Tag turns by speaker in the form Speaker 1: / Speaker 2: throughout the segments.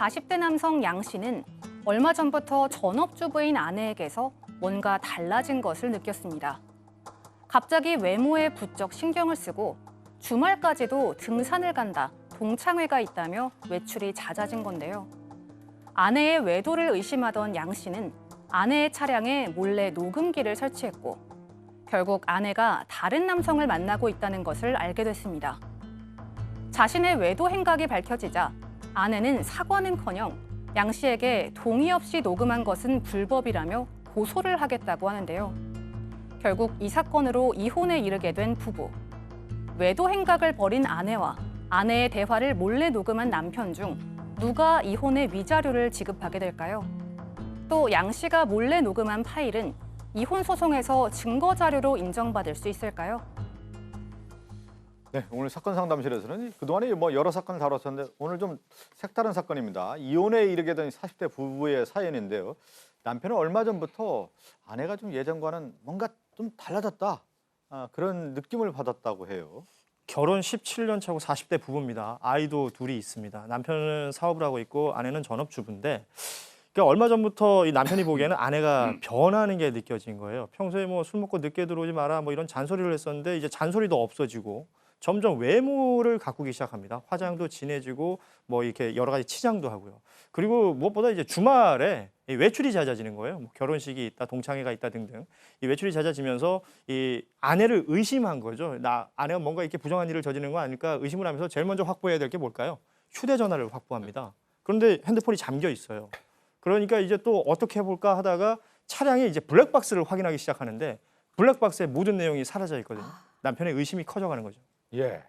Speaker 1: 40대 남성 양 씨는 얼마 전부터 전업주부인 아내에게서 뭔가 달라진 것을 느꼈습니다. 갑자기 외모에 부쩍 신경을 쓰고 주말까지도 등산을 간다, 동창회가 있다며 외출이 잦아진 건데요. 아내의 외도를 의심하던 양 씨는 아내의 차량에 몰래 녹음기를 설치했고 결국 아내가 다른 남성을 만나고 있다는 것을 알게 됐습니다. 자신의 외도 행각이 밝혀지자 아내는 사과는커녕 양 씨에게 동의 없이 녹음한 것은 불법이라며 고소를 하겠다고 하는데요. 결국 이 사건으로 이혼에 이르게 된 부부. 외도 행각을 벌인 아내와 아내의 대화를 몰래 녹음한 남편 중 누가 이혼의 위자료를 지급하게 될까요? 또 양 씨가 몰래 녹음한 파일은 이혼 소송에서 증거 자료로 인정받을 수 있을까요?
Speaker 2: 네, 오늘 사건 상담실에서는 그동안에 뭐 여러 사건을 다뤘었는데 오늘 좀 색다른 사건입니다. 이혼에 이르게 된 40대 부부의 사연인데요. 남편은 얼마 전부터 아내가 좀 예전과는 뭔가 좀 달라졌다. 아, 그런 느낌을 받았다고 해요.
Speaker 3: 결혼 17년 차고 40대 부부입니다. 아이도 둘이 있습니다. 남편은 사업을 하고 있고 아내는 전업주부인데 그러니까 얼마 전부터 이 남편이 보기에는 아내가 변하는 게 느껴진 거예요. 평소에 뭐 술 먹고 늦게 들어오지 마라 뭐 이런 잔소리를 했었는데 이제 잔소리도 없어지고 점점 외모를 가꾸기 시작합니다. 화장도 진해지고 뭐 이렇게 여러 가지 치장도 하고요. 그리고 무엇보다 이제 주말에 이 외출이 잦아지는 거예요. 뭐 결혼식이 있다, 동창회가 있다 등등. 이 외출이 잦아지면서 이 아내를 의심한 거죠. 나 아내가 뭔가 이렇게 부정한 일을 저지르는 거 아닐까 의심을 하면서 제일 먼저 확보해야 될 게 뭘까요? 휴대전화를 확보합니다. 그런데 핸드폰이 잠겨 있어요. 그러니까 이제 또 어떻게 해볼까 하다가 차량에 이제 블랙박스를 확인하기 시작하는데 블랙박스에 모든 내용이 사라져 있거든요. 남편의 의심이 커져가는 거죠.
Speaker 2: 예.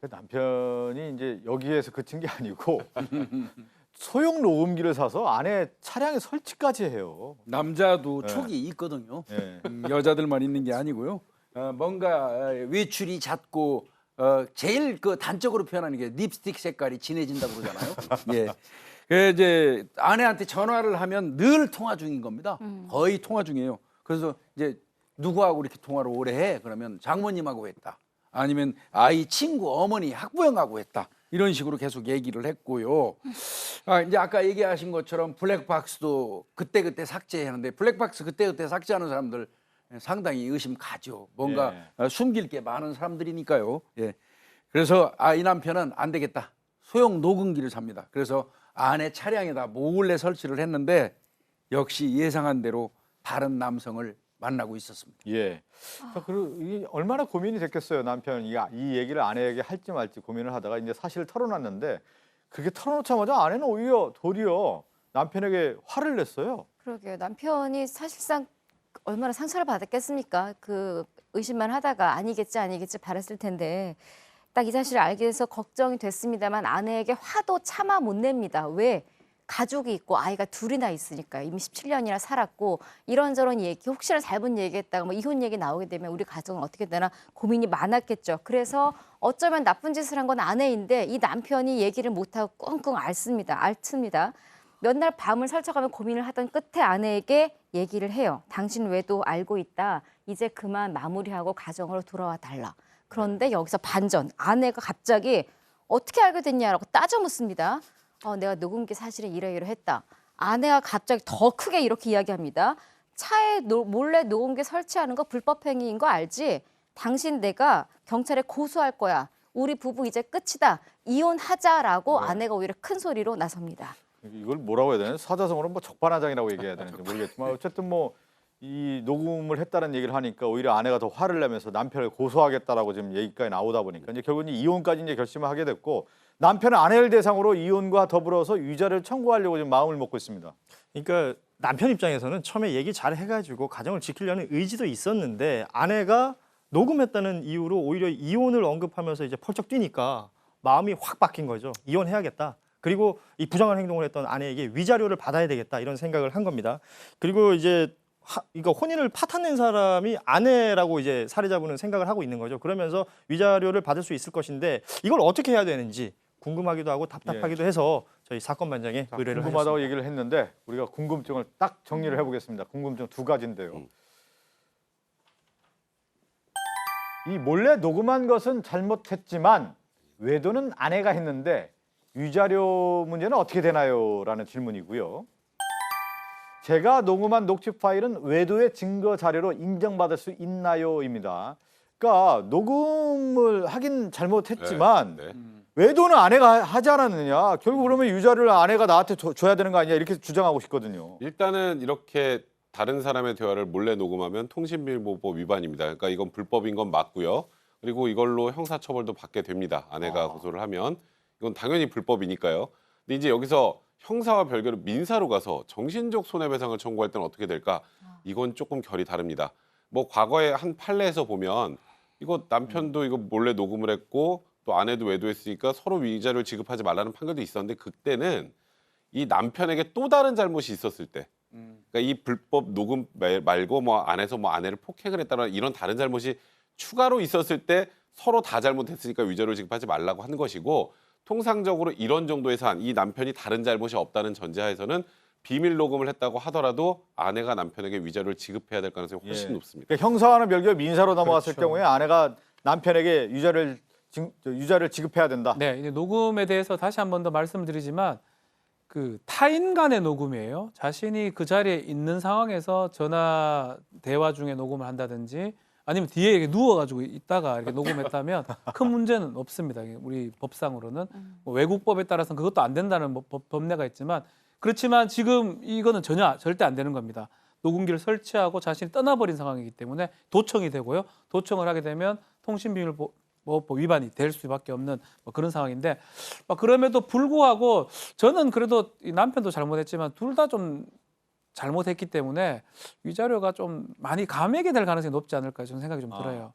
Speaker 2: 그 남편이 이제 여기에서 그친 게 아니고 소형 녹음기를 사서 아내 차량에 설치까지 해요.
Speaker 4: 남자도
Speaker 2: 네.
Speaker 4: 촉이 있거든요.
Speaker 2: 예.
Speaker 4: 음, 여자들만 있는 게 아니고요. 어, 뭔가 어, 외출이 잦고 어, 제일 그 단적으로 표현하는 게 립스틱 색깔이 진해진다고 그러잖아요. 예. 그 이제 아내한테 전화를 하면 늘 통화 중인 겁니다. 거의 통화 중이에요. 그래서 이제 누구하고 이렇게 통화를 오래 해? 그러면 장모님하고 했다. 아니면 아이 친구 어머니 학부형하고 했다. 이런 식으로 계속 얘기를 했고요. 아, 이제 아까 얘기하신 것처럼 블랙박스도 그때그때 삭제하는데 블랙박스 그때그때 삭제하는 사람들 상당히 의심 가죠. 뭔가
Speaker 2: 예.
Speaker 4: 어, 숨길 게 많은 사람들이니까요. 예. 그래서 아, 이 남편은 안 되겠다. 소형 녹음기를 삽니다. 그래서 아내 차량에다 몰래 설치를 했는데 역시 예상한 대로 다른 남성을 만나고 있었습니다.
Speaker 2: 예. 자, 그리고 이 얼마나 고민이 됐겠어요. 남편이 이- 이 얘기를 아내에게 할지 말지 고민을 하다가 이제 사실을 털어놨는데 그게 털어놓자마자 아내는 오히려 도리어 남편에게 화를 냈어요.
Speaker 5: 그러게요. 남편이 사실상 얼마나 상처를 받았겠습니까? 그 의심만 하다가 아니겠지 아니겠지 바랬을 텐데 딱 이 사실을 알게 돼서 걱정이 됐습니다만 아내에게 화도 참아 못 냅니다. 왜? 가족이 있고 아이가 둘이나 있으니까요. 이미 17년이나 살았고 이런저런 얘기 혹시나 잘못 얘기했다가 뭐 이혼 얘기 나오게 되면 우리 가족은 어떻게 되나 고민이 많았겠죠. 그래서 어쩌면 나쁜 짓을 한 건 아내인데 이 남편이 얘기를 못하고 끙끙 앓습니다. 앓습니다. 몇 날 밤을 설쳐가며 고민을 하던 끝에 아내에게 얘기를 해요. 당신 외도 알고 있다. 이제 그만 마무리하고 가정으로 돌아와 달라. 그런데 여기서 반전. 아내가 갑자기 어떻게 알게 됐냐라고 따져 묻습니다. 어, 내가 녹음기 사실은 이러이러 했다. 아내가 갑자기 더 크게 이렇게 이야기합니다. 차에 노- 몰래 녹음기 설치하는 거 불법 행위인 거 알지? 당신 내가 경찰에 고소할 거야. 우리 부부 이제 끝이다. 이혼하자라고
Speaker 2: 네.
Speaker 5: 아내가 오히려 큰 소리로 나섭니다.
Speaker 2: 이걸 뭐라고 해야 되나? 사자성어로 뭐 적반하장이라고 얘기해야 되는지 모르겠지만 어쨌든 뭐 이 녹음을 했다는 얘기를 하니까 오히려 아내가 더 화를 내면서 남편을 고소하겠다라고 지금 얘기까지 나오다 보니까 이제 결국은 이혼까지 이제 결심을 하게 됐고 남편은 아내를 대상으로 이혼과 더불어서 위자료를 청구하려고 지금 마음을 먹고 있습니다.
Speaker 3: 그러니까 남편 입장에서는 처음에 얘기 잘 해가지고 가정을 지키려는 의지도 있었는데 아내가 녹음했다는 이유로 오히려 이혼을 언급하면서 이제 펄쩍 뛰니까 마음이 확 바뀐 거죠. 이혼해야겠다. 그리고 이 부정한 행동을 했던 아내에게 위자료를 받아야 되겠다 이런 생각을 한 겁니다. 그리고 이제 하, 이거 혼인을 파탄낸 사람이 아내라고 이제 살해자분은 생각을 하고 있는 거죠. 그러면서 위자료를 받을 수 있을 것인데 이걸 어떻게 해야 되는지 궁금하기도 하고 답답하기도 해서 저희 사건 반장에
Speaker 2: 자,
Speaker 3: 의뢰를
Speaker 2: 궁금하다고
Speaker 3: 하셨습니다.
Speaker 2: 얘기를 했는데 우리가 궁금증을 딱 정리를 해보겠습니다. 궁금증 두 가지인데요. 이 몰래 녹음한 것은 잘못했지만 외도는 아내가 했는데 위자료 문제는 어떻게 되나요?라는 질문이고요. 제가 녹음한 녹취 파일은 외도의 증거 자료로 인정받을 수 있나요?입니다. 그러니까 녹음을 하긴 잘못했지만
Speaker 6: 네.
Speaker 2: 외도는 아내가 하지 않았느냐? 결국 그러면 유자를 아내가 나한테 줘- 줘야 되는 거 아니냐? 이렇게 주장하고 싶거든요.
Speaker 6: 일단은 이렇게 다른 사람의 대화를 몰래 녹음하면 통신비밀보호법 위반입니다. 그러니까 이건 불법인 건 맞고요. 그리고 이걸로 형사처벌도 받게 됩니다. 아내가
Speaker 2: 아.
Speaker 6: 고소를 하면 이건 당연히 불법이니까요. 근데 이제 여기서 형사와 별개로 민사로 가서 정신적 손해배상을 청구할 때는 어떻게 될까? 이건 조금 결이 다릅니다. 뭐 과거에 한 판례에서 보면 이거 남편도 이거 몰래 녹음을 했고 또 아내도 외도했으니까 서로 위자료를 지급하지 말라는 판결도 있었는데 그때는 이 남편에게 또 다른 잘못이 있었을 때 그러니까 이 불법 녹음 말- 말고 뭐 안에서 뭐 아내를 폭행을 했다는 이런 다른 잘못이 추가로 있었을 때 서로 다 잘못했으니까 위자료를 지급하지 말라고 한 것이고 통상적으로 이런 정도의 사안 이 남편이 다른 잘못이 없다는 전제하에서는 비밀 녹음을 했다고 하더라도 아내가 남편에게 위자료를 지급해야 될 가능성이 훨씬
Speaker 2: 예.
Speaker 6: 높습니다.
Speaker 2: 그러니까 형사와는 별개 민사로 넘어갔을
Speaker 3: 그렇죠.
Speaker 2: 경우에 아내가 남편에게 유자를 유자를 지급해야 된다.
Speaker 7: 네, 이제 녹음에 대해서 다시 한 번 더 말씀드리지만 그 타인 간의 녹음이에요. 자신이 그 자리에 있는 상황에서 전화 대화 중에 녹음을 한다든지 아니면 뒤에 이렇게 누워가지고 있다가 이렇게 녹음했다면 큰 문제는 없습니다. 우리 법상으로는 뭐 외국법에 따라서는 그것도 안 된다는 법- 법, 법례가 있지만 그렇지만 지금 이거는 전혀 절대 안 되는 겁니다. 녹음기를 설치하고 자신이 떠나버린 상황이기 때문에 도청이 되고요. 도청을 하게 되면 통신비밀보호 법 위반이 될 수밖에 없는 뭐 그런 상황인데 막 그럼에도 불구하고 저는 그래도 이 남편도 잘못했지만 둘 다 좀 잘못했기 때문에 위자료가 좀 많이 감액이 될 가능성이 높지 않을까 저는 생각이 좀
Speaker 2: 아,
Speaker 7: 들어요.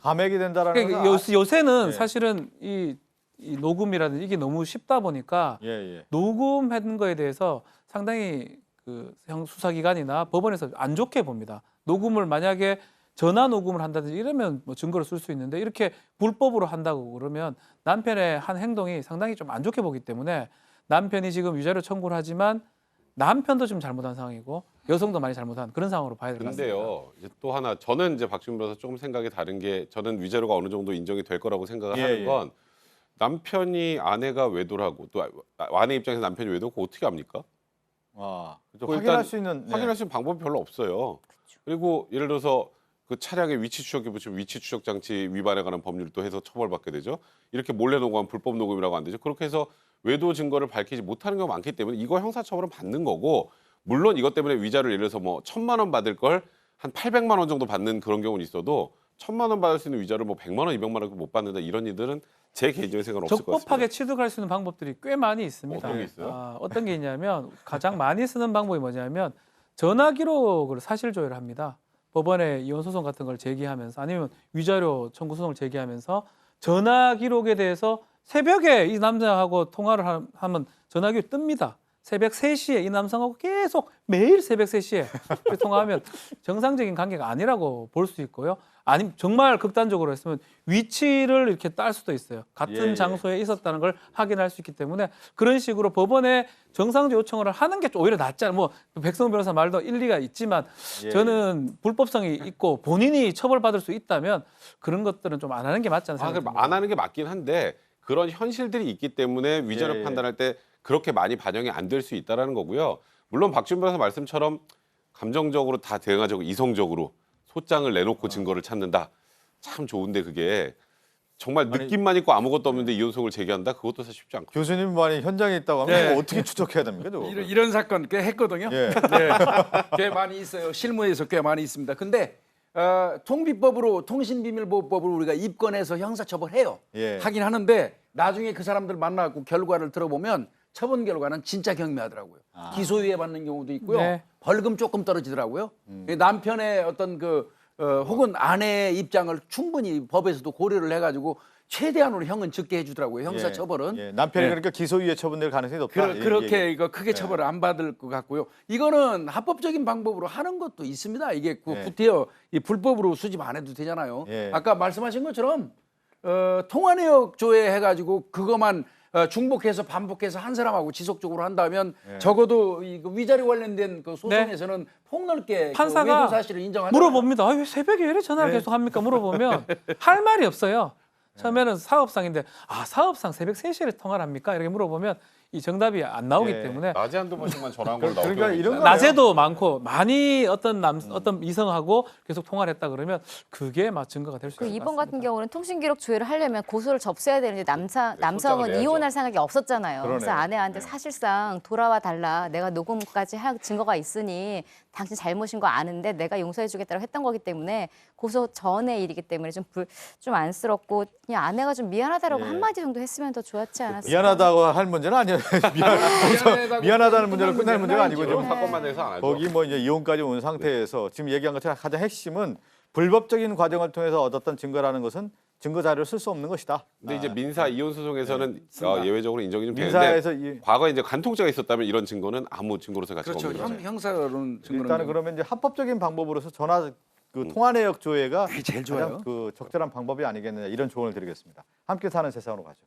Speaker 2: 감액이 된다라는
Speaker 7: 그러니까
Speaker 2: 건
Speaker 7: 요, 요새는
Speaker 2: 네.
Speaker 7: 사실은 이, 이 녹음이라든지 이게 너무 쉽다 보니까
Speaker 2: 예, 예.
Speaker 7: 녹음한 거에 대해서 상당히 그 형 수사기관이나 법원에서 안 좋게 봅니다. 녹음을 만약에 전화 녹음을 한다든지 이러면 뭐 증거로 쓸수 있는데 이렇게 불법으로 한다고 그러면 남편의 한 행동이 상당히 좀 안 좋게 보기 때문에 남편이 지금 위자료 청구를 하지만 남편도 좀 잘못한 상황이고 여성도 많이 잘못한 그런 상황으로 봐야 될 것 같습니다.
Speaker 6: 근데요, 이제 또 하나 저는 이제 박준 변호사 조금 생각이 다른 게 저는 위자료가 어느 정도 인정이 될 거라고 생각을
Speaker 2: 예,
Speaker 6: 하는
Speaker 2: 예.
Speaker 6: 건 남편이 아내가 외도를 하고 또 아- 아내 입장에서 남편이 외도고 어떻게 합니까?
Speaker 2: 아, 그렇죠.
Speaker 6: 그
Speaker 2: 확인할 수 있는 네.
Speaker 6: 확인할 수 있는 방법이 별로 없어요. 그리고 예를 들어서 그 차량의 위치 추적기 붙이면 위치 추적 장치 위반에 관한 법률도 해서 처벌받게 되죠. 이렇게 몰래 녹음한 불법 녹음이라고 안 되죠. 그렇게 해서 외도 증거를 밝히지 못하는 경우가 많기 때문에 이거 형사처벌은 받는 거고 물론 이것 때문에 위자료를 예를 들어서 뭐 천만 원 받을 걸 한 800만 원 정도 받는 그런 경우는 있어도 천만 원 받을 수 있는 위자료를 뭐 100만 원, 200만 원 못 받는다 이런 일들은 제 개인적인 생각은 없을 것
Speaker 7: 적법하게
Speaker 6: 같습니다.
Speaker 7: 취득할 수 있는 방법들이 꽤 많이 있습니다.
Speaker 6: 어떤 게 있어요?
Speaker 7: 아, 어떤 게 있냐면 가장 많이 쓰는 방법이 뭐냐면 전화 기록을 사실 조회를 합니다. 법원에 이혼 소송 같은 걸 제기하면서 아니면 위자료 청구 소송을 제기하면서 전화 기록에 대해서 새벽에 이 남자하고 통화를 하- 하면 전화 기록이 뜹니다. 새벽 3시에 이 남성하고 계속 매일 새벽 3시에 통화하면 정상적인 관계가 아니라고 볼 수 있고요. 아니면 정말 극단적으로 했으면 위치를 이렇게 딸 수도 있어요. 같은
Speaker 2: 예, 예.
Speaker 7: 장소에 있었다는 걸 확인할 수 있기 때문에 그런 식으로 법원에 정상적 요청을 하는 게 오히려 낫잖아요. 뭐 백성 변호사 말도 일리가 있지만
Speaker 2: 예,
Speaker 7: 저는 불법성이 있고 본인이 처벌받을 수 있다면 그런 것들은 좀 안 하는 게 맞지
Speaker 6: 아,
Speaker 7: 않습니까?
Speaker 6: 그럼 안 하는 게 맞긴 한데 그런 현실들이 있기 때문에 위자료
Speaker 2: 예, 예.
Speaker 6: 판단할 때 그렇게 많이 반영이 안 될 수 있다라는 거고요. 물론 박준 변호사 말씀처럼 감정적으로 다 대응하자고 이성적으로 소장을 내놓고 증거를 찾는다. 참 좋은데 그게 정말 느낌만 있고 아무것도 없는데 이혼속을 제기한다. 그것도 사실 쉽지 않고.
Speaker 2: 교수님 만약 현장에 있다고 하면
Speaker 4: 네.
Speaker 2: 그거 어떻게 추적해야 됩니까? 저거?
Speaker 4: 이런, 이런 사건 꽤 했거든요.
Speaker 2: 예.
Speaker 4: 네, 꽤 많이 있어요. 실무에서 꽤 많이 있습니다. 근데 어, 통비법으로 통신비밀보호법으로 우리가 입건해서 형사처벌해요.
Speaker 2: 예.
Speaker 4: 하긴 하는데 나중에 그 사람들 만나고 결과를 들어보면 처분 결과는 진짜 경미하더라고요.
Speaker 2: 아.
Speaker 4: 기소유예 받는 경우도 있고요.
Speaker 7: 네.
Speaker 4: 벌금 조금 떨어지더라고요.
Speaker 2: 음.
Speaker 4: 남편의 어떤 그 어, 혹은 아내의 입장을 충분히 법에서도 고려를 해가지고 최대한으로 형은 적게 해주더라고요. 형사처벌은.
Speaker 2: 예, 남편이
Speaker 4: 네.
Speaker 2: 그러니까 기소유예 처분될 가능성이 높다.
Speaker 4: 그러,
Speaker 2: 예,
Speaker 4: 그렇게
Speaker 2: 예, 예.
Speaker 4: 이거 크게 처벌을 안 받을 것 같고요. 이거는 합법적인 방법으로 하는 것도 있습니다. 이게 구-
Speaker 2: 예.
Speaker 4: 구태여 이 불법으로 수집 안 해도 되잖아요.
Speaker 2: 예.
Speaker 4: 아까 말씀하신 것처럼 어, 통화내역 조회해가지고 그것만 어, 중복해서 반복해서 한 사람하고 지속적으로 한다면
Speaker 2: 예.
Speaker 4: 적어도 이그 위자료 관련된 그 소송에서는 폭넓게 그
Speaker 7: 판사가
Speaker 4: 외도 사실을 인정하죠.
Speaker 7: 물어봅니다. 아, 왜 새벽에 왜 이래 전화를
Speaker 4: 네.
Speaker 7: 계속 합니까? 물어보면 할 말이 없어요. 처음에는 사업상인데 아 사업상 새벽 3시에 통화를 합니까? 이렇게 물어보면 이 정답이 안 나오기
Speaker 2: 예.
Speaker 7: 때문에
Speaker 6: 낮에 한두 번씩만 전화한 걸로 나올
Speaker 2: 그러니까 이런. 거-
Speaker 7: 낮에도 많고 많이 어떤 남 어떤 이성하고 계속 통화를 했다 그러면 그게 막 증거가
Speaker 5: 될수그
Speaker 7: 있을 것
Speaker 5: 이번
Speaker 7: 같습니다.
Speaker 5: 같은 경우는 통신 기록 조회를 하려면 고소를 접수해야 되는데 남사, 남성은
Speaker 6: 소장을 해야죠.
Speaker 5: 이혼할 생각이 없었잖아요. 그래서
Speaker 2: 그러네요.
Speaker 5: 아내한테
Speaker 6: 네.
Speaker 5: 사실상 돌아와 달라. 내가 녹음까지 할 증거가 있으니 당신 잘못인 거 아는데 내가 용서해 주겠다고 했던 거기 때문에 고소 전의 일이기 때문에 좀 불, 좀 안쓰럽고 그냥 아내가 좀 미안하다라고
Speaker 2: 예.
Speaker 5: 한마디 정도 했으면 더 좋았지 않았을까.
Speaker 2: 미안하다고 할 문제는 아니에요. 미안,
Speaker 4: 미안하다고
Speaker 2: 미안하다는 문제로 끝날 문제가 아니고 좀
Speaker 6: 사건만 해서 안 하죠.
Speaker 2: 거기 뭐 이제 이혼까지 온 상태에서 지금 얘기한 것처럼 가장 핵심은 불법적인 과정을 통해서 얻었던 증거라는 것은 증거 자료를 쓸 수 없는 것이다.
Speaker 6: 근데 이제 민사 이혼 소송에서는
Speaker 4: 쓴다.
Speaker 6: 어, 예외적으로 인정이 좀 되는데
Speaker 2: 민사에서 이,
Speaker 6: 과거에 이제 간통죄가 있었다면 이런 증거는 아무 증거로서 가치가
Speaker 4: 그렇죠.
Speaker 6: 없는
Speaker 4: 형,
Speaker 6: 거죠.
Speaker 4: 형사로는 증거는
Speaker 2: 일단은 그러면 이제 합법적인 방법으로서 전화 그 통화 내역 조회가
Speaker 4: 그게 제일
Speaker 2: 가장
Speaker 4: 좋아요.
Speaker 2: 그 적절한 방법이 아니겠느냐 이런 조언을 드리겠습니다. 함께 사는 세상으로 가죠.